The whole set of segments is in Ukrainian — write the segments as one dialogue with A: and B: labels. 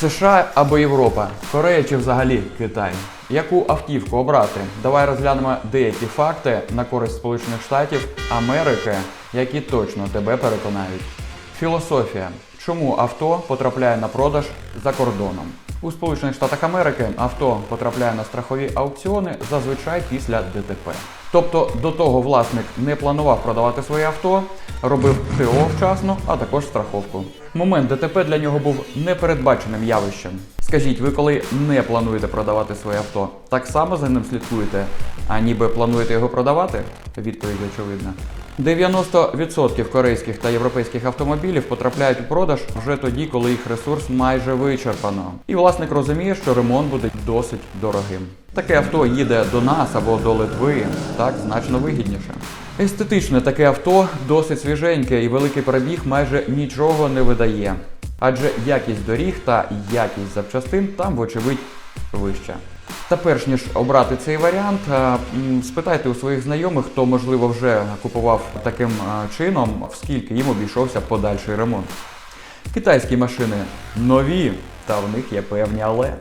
A: США або Європа, Корея чи взагалі Китай. Яку автівку обрати? Давай розглянемо деякі факти на користь Сполучених Штатів Америки, які точно тебе переконають. Філософія. Чому авто потрапляє на продаж за кордоном? У Сполучених Штатах Америки авто потрапляє на страхові аукціони зазвичай після ДТП. Тобто до того власник не планував продавати своє авто, робив ТО вчасно, а також страховку. Момент ДТП для нього був непередбаченим явищем. Скажіть, ви коли не плануєте продавати своє авто, так само за ним слідкуєте, а ніби плануєте його продавати? Відповідь очевидна. 90% корейських та європейських автомобілів потрапляють у продаж вже тоді, коли їх ресурс майже вичерпано. І власник розуміє, що ремонт буде досить дорогим. Таке авто їде до нас або до Литви, так значно вигідніше. Естетичне таке авто досить свіженьке і великий пробіг майже нічого не видає. Адже якість доріг та якість запчастин там, вочевидь, вища. Та перш ніж обрати цей варіант, е, спитайте у своїх знайомих, хто можливо вже купував таким е, чином, скільки їм обійшовся подальший ремонт. Китайські машини нові, та в них є певні але.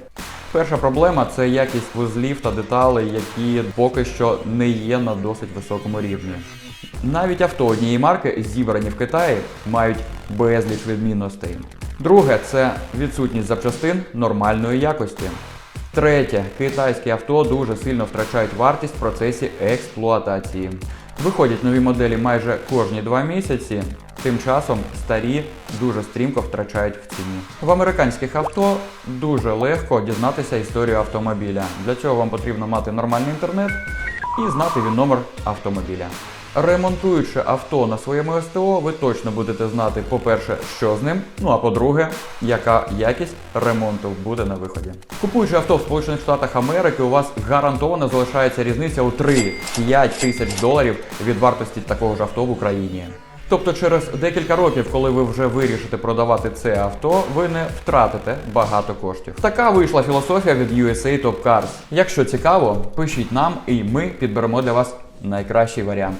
A: Перша проблема це якість вузлів та деталей, які поки що не є на досить високому рівні. Навіть авто однієї марки, зібрані в Китаї, мають безліч відмінностей. Друге це відсутність запчастин нормальної якості. Третє, китайські авто дуже сильно втрачають вартість в процесі експлуатації. Виходять нові моделі майже кожні два місяці. Тим часом старі дуже стрімко втрачають в ціні. В американських авто дуже легко дізнатися історію автомобіля. Для цього вам потрібно мати нормальний інтернет і знати він номер автомобіля. Ремонтуючи авто на своєму СТО, ви точно будете знати, по-перше, що з ним, ну а по-друге, яка якість ремонту буде на виході. Купуючи авто в Сполучених Штатах Америки, у вас гарантовано залишається різниця у 3-5 тисяч доларів від вартості такого ж авто в Україні. Тобто через декілька років, коли ви вже вирішите продавати це авто, ви не втратите багато коштів. Така вийшла філософія від USA Top Cars. Якщо цікаво, пишіть нам і ми підберемо для вас найкращий варіант.